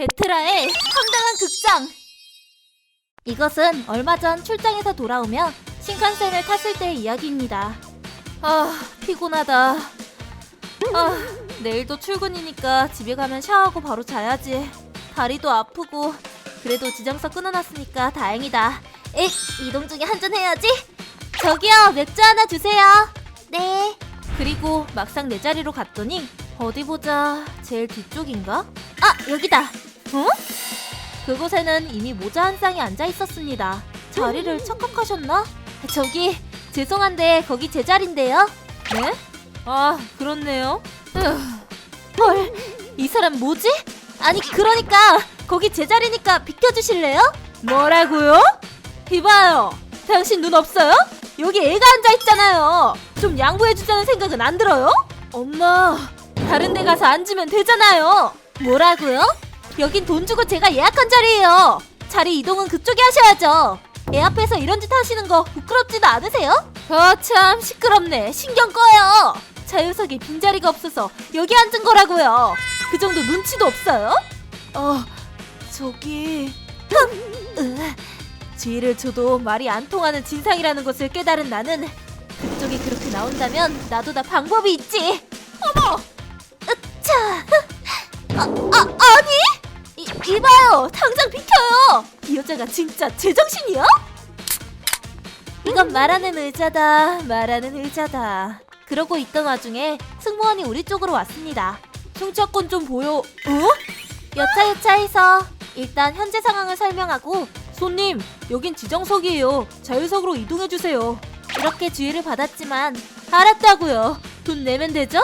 베트라의 황당한 극장! 이것은 얼마 전 출장에서 돌아오며 신칸센을 탔을 때의 이야기입니다. 아, 피곤하다. 아, 내일도 출근이니까 집에 가면 샤워하고 바로 자야지. 다리도 아프고 그래도 지정석 끊어놨으니까 다행이다. 에, 이동 중에 한잔 해야지. 저기요, 맥주 하나 주세요. 네. 그리고 막상 내 자리로 갔더니 어디 보자. 제일 뒤쪽인가? 아, 여기다. 어? 그곳에는 이미 모자 한 쌍이 앉아 있었습니다. 자리를 착각하셨나? 저기 죄송한데 거기 제 자리인데요. 네? 아 그렇네요. 으, 헐, 이 사람 뭐지? 아니 그러니까 거기 제 자리니까 비켜주실래요? 뭐라고요? 이봐요, 당신 눈 없어요? 여기 애가 앉아 있잖아요. 좀 양보해 주자는 생각은 안 들어요? 엄마, 다른 데 가서 앉으면 되잖아요. 뭐라고요? 여긴 돈 주고 제가 예약한 자리예요. 자리 이동은 그쪽에 하셔야죠. 애 앞에서 이런 짓 하시는 거 부끄럽지도 않으세요? 거참 시끄럽네. 신경 꺼요. 자유석에 빈자리가 없어서 여기 앉은 거라고요. 그 정도 눈치도 없어요? 어, 저기... 지혜를 줘도 말이 안 통하는 진상이라는 것을 깨달은 나는 그쪽이 그렇게 나온다면 나도 다 방법이 있지. 어머! 으차! 아, 아? 이, 이봐요! 당장 비켜요! 이 여자가 진짜 제정신이야? 이건 말하는 의자다, 말하는 의자다. 그러고 있던 와중에 승무원이 우리 쪽으로 왔습니다. 승차권 좀 보여. 어? 여차여차해서 일단 현재 상황을 설명하고 손님, 여긴 지정석이에요. 자유석으로 이동해 주세요. 이렇게 주의를 받았지만 알았다고요. 돈 내면 되죠?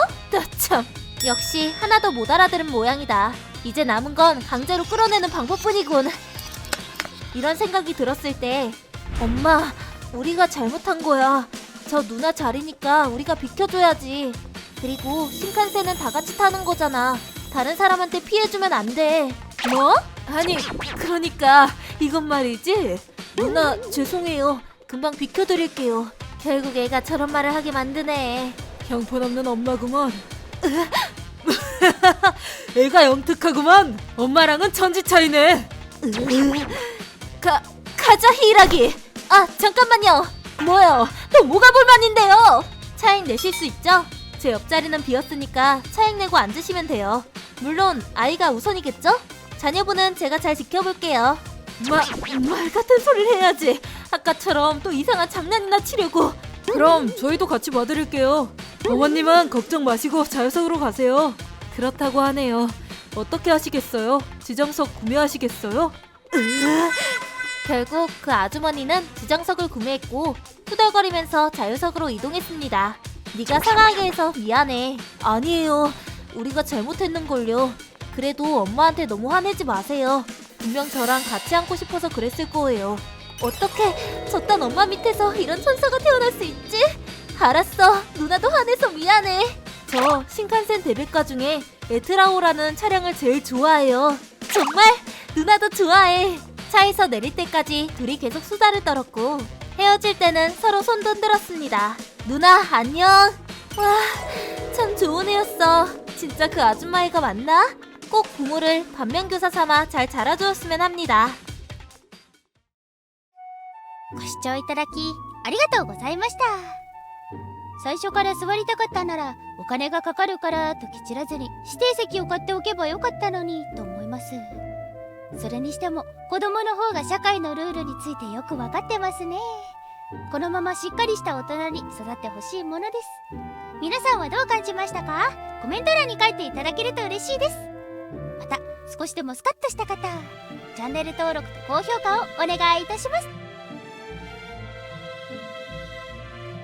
참. 역시 하나도 못 알아들은 모양이다. 이제 남은 건 강제로 끌어내는 방법뿐이군. 이런 생각이 들었을 때 엄마, 우리가 잘못한 거야. 저 누나 자리니까 우리가 비켜줘야지. 그리고 신칸센은 다 같이 타는 거잖아. 다른 사람한테 피해주면 안 돼. 뭐? 아니, 그러니까 이건 말이지. 누나 죄송해요. 금방 비켜드릴게요. 결국 애가 저런 말을 하게 만드네. 형편없는 엄마구먼. 애가 영특하구만. 엄마랑은 천지 차이네. 가 가자 히라기. 아 잠깐만요. 뭐요? 또 뭐가 불만인데요? 차액 내실 수 있죠? 제 옆자리는 비었으니까 차액 내고 앉으시면 돼요. 물론 아이가 우선이겠죠? 자녀분은 제가 잘 지켜볼게요. 마, 말 같은 소리를 해야지. 아까처럼 또 이상한 장난이나 치려고. 그럼 저희도 같이 봐드릴게요. 어머님은 걱정 마시고 자유석으로 가세요. 그렇다고 하네요. 어떻게 하시겠어요? 지정석 구매하시겠어요? 결국 그 아주머니는 지정석을 구매했고 투덜거리면서 자유석으로 이동했습니다. 네가 상하게 해서 미안해. 아니에요. 우리가 잘못했는걸요. 그래도 엄마한테 너무 화내지 마세요. 분명 저랑 같이 앉고 싶어서 그랬을 거예요. 어떻게 저딴 엄마 밑에서 이런 천사가 태어날 수 있지? 알았어. 누나도 화내서 미안해. 저 신칸센 데빌가 중에 에트라오라는 차량을 제일 좋아해요. 정말? 누나도 좋아해. 차에서 내릴 때까지 둘이 계속 수다를 떨었고 헤어질 때는 서로 손도 흔들었습니다. 누나 안녕. 와, 참 좋은 애였어. 진짜 그 아줌마 애가 맞나? 꼭 부모를 반면교사 삼아 잘 자라주었으면 합니다. ご視聴いただきありがとうございました 最初から座りたかったならお金がかかるからとケチらずに指定席を買っておけばよかったのにと思います。それにしても子供の方が社会のルールについてよくわかってますね。このまましっかりした大人に育ってほしいものです。皆さんはどう感じましたか？コメント欄に書いていただけると嬉しいです。また少しでもスカッとした方チャンネル登録と高評価をお願いいたします。